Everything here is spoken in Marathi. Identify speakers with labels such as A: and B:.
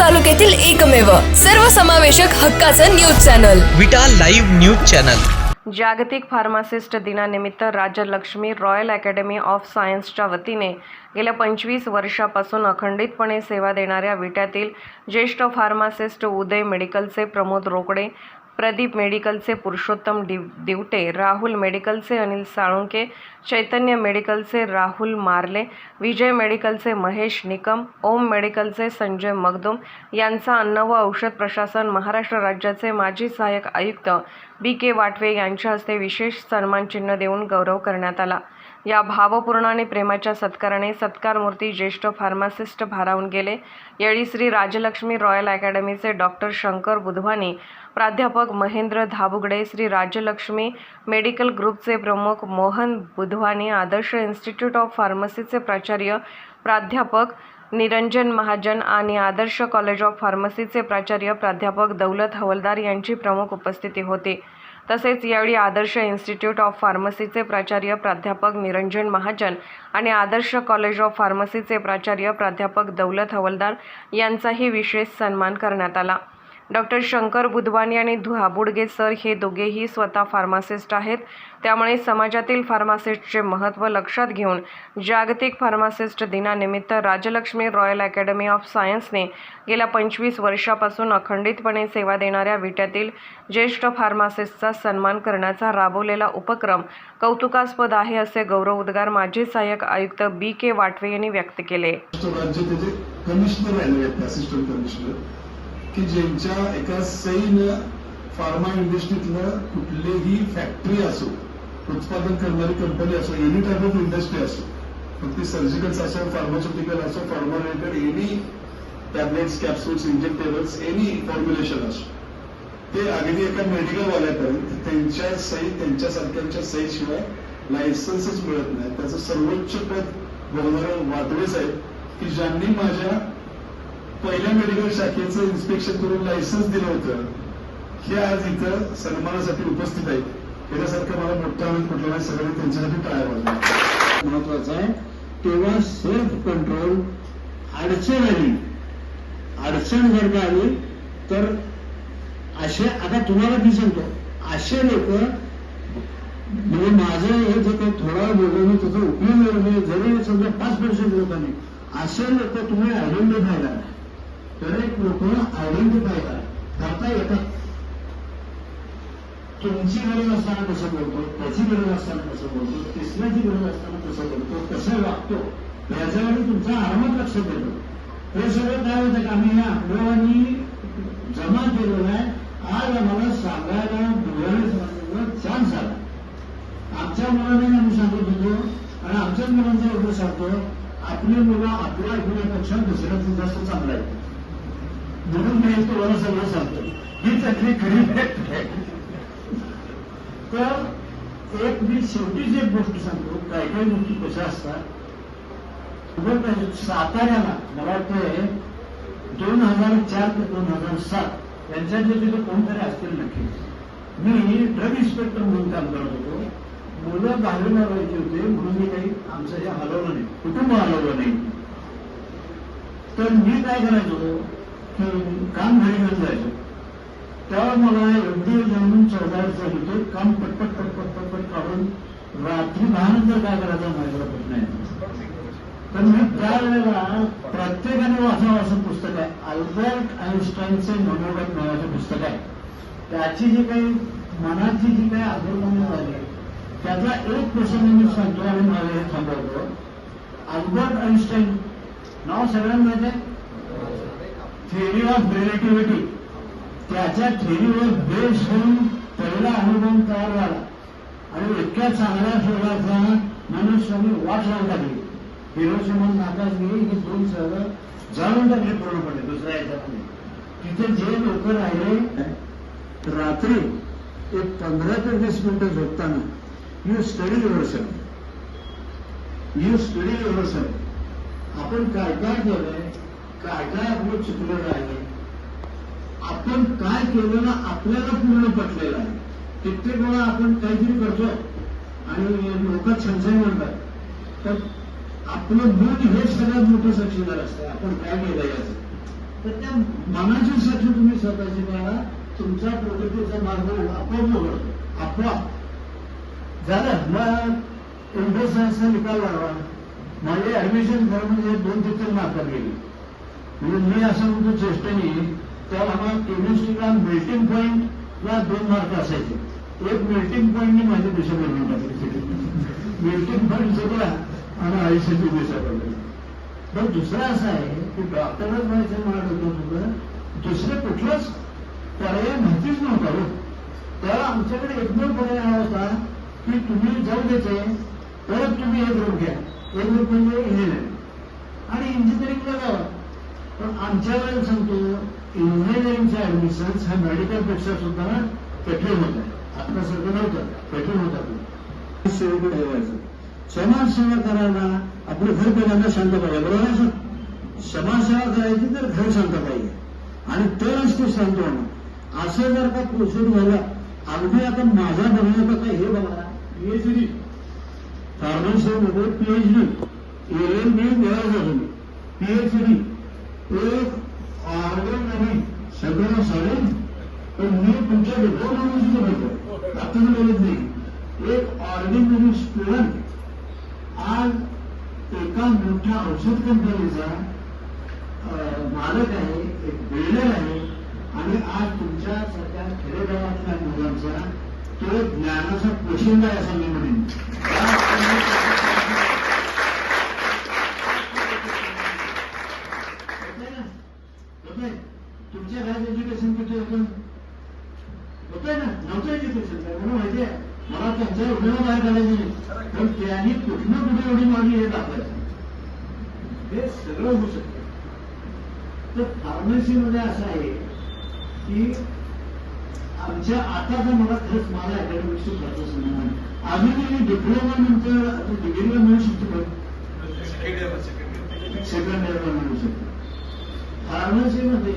A: तालुक्यातील एकमेव सर्वसमावेशक हक्काचं news channel.
B: Vita live news channel.
C: जागतिक फार्मासिस्ट दिनानिमित्त राजलक्ष्मी रॉयल अकॅडमी ऑफ सायन्सच्या वतीने गेल्या पंचवीस वर्षापासून अखंडितपणे सेवा देणाऱ्या विट्यातील ज्येष्ठ फार्मासिस्ट उदय मेडिकलचे प्रमोद रोकडे प्रदीप मेडिकलचे पुरुषोत्तम डिव दिवटे राहुल मेडिकलचे अनिल साळुंके चैतन्य मेडिकलचे राहुल मार्ले विजय मेडिकलचे महेश निकम ओम मेडिकलचे संजय मगदुम यांचा अन्न व औषध प्रशासन महाराष्ट्र राज्याचे माजी सहाय्यक आयुक्त बी के वाटवे यांच्या हस्ते विशेष सन्मानचिन्ह देऊन गौरव करण्यात आला. या भावपूर्ण आणि प्रेमाच्या सत्काराने सत्कारमूर्ती ज्येष्ठ फार्मासिस्ट भारावून गेले. यावेळी श्री राजलक्ष्मी रॉयल अकॅडमीचे डॉक्टर शंकर बुधवानी प्राध्यापक महेंद्र धाबुगडे श्री राजलक्ष्मी मेडिकल ग्रुपचे प्रमुख मोहन बुधवानी आदर्श इन्स्टिट्यूट ऑफ फार्मसीचे प्राचार्य प्राध्यापक निरंजन महाजन आणि आदर्श कॉलेज ऑफ फार्मसीचे प्राचार्य प्राध्यापक दौलत हवलदार यांची प्रमुख उपस्थिती होती. तसेच यावेळी आदर्श इन्स्टिट्यूट ऑफ फार्मसीचे प्राचार्य प्राध्यापक निरंजन महाजन आणि आदर्श कॉलेज ऑफ फार्मसीचे प्राचार्य प्राध्यापक दौलत हवलदार यांचाही विशेष सन्मान करण्यात आला. डॉक्टर शंकर बुधवानी आणि धाबुडगे सर हे दोघेही स्वतः फार्मासिस्ट आहेत. त्यामुळे समाजातील फार्मासिस्टचे महत्त्व लक्षात घेऊन जागतिक फार्मासिस्ट दिनानिमित्त राजलक्ष्मी रॉयल अकॅडमी ऑफ सायन्सने गेल्या पंचवीस वर्षापासून अखंडितपणे सेवा देणाऱ्या विट्यातील ज्येष्ठ फार्मासिस्टचा सन्मान करण्याचा राबवलेला उपक्रम कौतुकास्पद आहे असे गौरव उद्गार माजी सहाय्यक आयुक्त बी के वाटवे यांनी व्यक्त केले.
D: की ज्यांच्या एका सैनं फार्मा इंडस्ट्रीतलं कुठलीही फॅक्टरी असो उत्पादन करणारी कंपनी असो एनी टाईप ऑफ इंडस्ट्री असो मग ती सर्जिकल्स असो फार्मास्युटिकल असो pharma related any tablets capsules injectables any formulation असो. ते अगदी एका मेडिकलवाल्यापर्यंत त्यांच्या सही त्यांच्यासारख्यांच्या सहीशिवाय लायसन्सच मिळत नाही त्याचं सर्वोच्च पद गव्हर्नर वाटवे साहेब की ज्यांनी माझ्या पहिल्या मेडिकल शाखेचं इन्स्पेक्शन करून लायसन्स दिलं होतं हे आज इथं सन्मानासाठी उपस्थित आहेत. त्याच्यासारखं मला मोठा आनंद कुठला नाही सगळ्यांनी त्यांच्यासाठी टाळ्या वाजल्या
E: महत्वाचं आहे तेव्हा सेल्फ कंट्रोल अडचण आली. अडचण जर का आली तर असे आता तुम्हाला मी सांगतो असे लोक म्हणजे माझं हे जे काही थोडा वेळ बोललो मी त्याचा उपयोग जरी समजा पाच पर्सेंट लोकांनी असे लोक तुम्ही आयडेंटिफाय व्हायला करेक्ट लोक आयडेंटिफाय करा करता येतात तुमची गरज असताना कसं बोलतो त्याची गरज असताना कसं बोलतो तिसऱ्याची गरज असताना कसं बोलतो कसं वागतो याच्याकडे तुमचा आरामात लक्ष देतो. हे सगळं काय होतं का आम्ही या आकडेवारी जमा केलेलं आहे आज आम्हाला सांगायला बोलायला चान्स आला. आमच्या मुलाने आम्ही सांगत होतो आणि आमच्याच मुलांचा एवढं सांगतो आपली मुलं आपल्या ऐकण्यापेक्षा दुसऱ्याचं जास्त चांगलं आहे म्हणून मी तुम्हाला सगळं सांगतो. ही त्यातली खरी फॅक्ट आहे. तर एक मी शेवटी एक गोष्ट सांगतो काय काय गोष्टी कशा असतात? साताऱ्याला मला वाटतंय दोन हजार चार ते दोन हजार सात यांच्या जे तिथे कोणतरी असतील नक्की. मी ड्रग इन्स्पेक्टर म्हणून काम करत होतो. मुलं घालून लावायची होते म्हणून मी काही आमचं हे हलवलं नाही. कुटुंब हलवलं नाही. तर मी काय करायचो? काम घरी घेऊन जायचं तेव्हा मला एवढी जाऊन चौदा होतं काम पटपट पटपट पटपट काढून रात्री दहानंतर काय करायचं माझ्याकडे प्रश्न आहे. तर मी त्यावेळेला प्रत्येकाने वाचावं असं पुस्तक आहे. अल्बर्ट आईन्स्टाईनचे मनोगत नावाचं पुस्तक आहे. त्याची जी काही मनाची जी काही आदरमान्य झाली त्याचा एक प्रसंग मी सांगतो आणि मला हे थांबवतो. अल्बर्ट आईन्स्टाईन नाव सगळ्यांना माहिती आहे? थेरी ऑफ रिलेटिव्हिटी त्याच्या थेरीवर बेस होऊन पहिला अनुभव तयार झाला. आणि इतक्या चांगल्या शोधाचा मनुष्याने वाट लावून टाकली हिरोशिमा नाकाशगी हे दोन शहर जाणून टाकले पूर्णपणे दुसऱ्या याच्यामध्ये तिथे जे लोक राहिले रात्री एक पंधरा ते वीस मिनिटं झोपताना U study universal U study universal आपण काय काय केलंय? काय काय आपलं हो चुकलेलं आहे. आपण काय केलं ना आपल्याला पूर्ण पटलेलं आहे. कित्येक वेळा आपण काहीतरी करतो आणि लोक संशय म्हणतात. तर आपलं मन हे सगळ्यात मोठं साक्षीदार असतं. आपण काय केलं याचं? तर त्या मनाची साक्षी तुम्ही स्वतःची करा तुमचा प्रगतीचा मार्ग आपोआप उघडतो आपोआप. झालं. मग इंटर सायन्सचा निकाल लागला माझे ऍडमिशन फॉर्म म्हणजे दोन ते तीन मार्कात गेली. म्हणजे मी असं म्हणतो चेष्टेने त्याला आम्हाला केमिस्ट्रीला मेल्टिंग पॉईंटला दोन मार्क असायचे. एक मेल्टिंग पॉईंटने माझी दिशा बनवून टाकली. मेल्टिंग पॉईंट सगळा आणि आयुष्याची दिशा बनवली पण दुसरं असं आहे की डॉक्टरच व्हायचं म्हणत होतं तुझं दुसरं कुठलंच पर्याय माहितीच नव्हता हो. त्याला आमच्याकडे एकमेव पर्याय हा होता की तुम्ही जाऊ द्यायचे परत तुम्ही एक रूप घ्या. एक रूप म्हणजे इंजिनिअरिंग आणि इंजिनिअरिंगला जावा. पण आमच्या वेळेला सांगतो इंजिनिअरिंगचं ऍडमिशन हा मेडिकलपेक्षा सुद्धा कठीण होत. आहे आता सगळं नव्हतं कठीण होता सेवेकडे ठेवायचं समाजसेवा करायला आपलं घर पहिल्यांदा शांत पाहिजे बरोबर आहे सर? समाजसेवा करायची तर घर शांत पाहिजे. आणि तरच ते शांत होणार असं जर का प्रोसेस झाला अगदी आता माझा बघण्यात आता हे बघा पीएचडी फार्मसीमध्ये पीएचडी एल बी मिळालं झालं पीएचडी एक ऑर्गन नाही सगळं सडेल पण मी तुमच्या डिप्लोमामध्ये बघतो आता बोलत नाही. एक ऑर्डिनरी म्हणजे स्टुडंट आज एका मोठ्या औषध कंपनीचा मालक आहे एक बिल्डर आहे. आणि आज तुमच्या सध्या खेडेगावातल्या मुलांचा तो ज्ञानाचा पोशिंदा आहे असं मी म्हणेन होतंय ना? होतंय. तुमच्या घरात एज्युकेशन किती होतं होतंय ना नव्हतं एज्युकेशन काय म्हणून माहिती आहे मला त्यांच्या उद्योगा बाहेर काढायचे नाही पण त्यांनी कुठनं कुठे एवढी मागणी हे दाखवायचं सगळं होऊ शकतं. तर फार्मसीमध्ये असं आहे की आमच्या आता तर मला खरंच मला अकॅडमिक्सची खर्च समजणार अजूनही डिप्लोमा नंतर डिग्रीला मिळू शकतो का सेकंड इयरला मिळू शकतो. फार्मसीमध्ये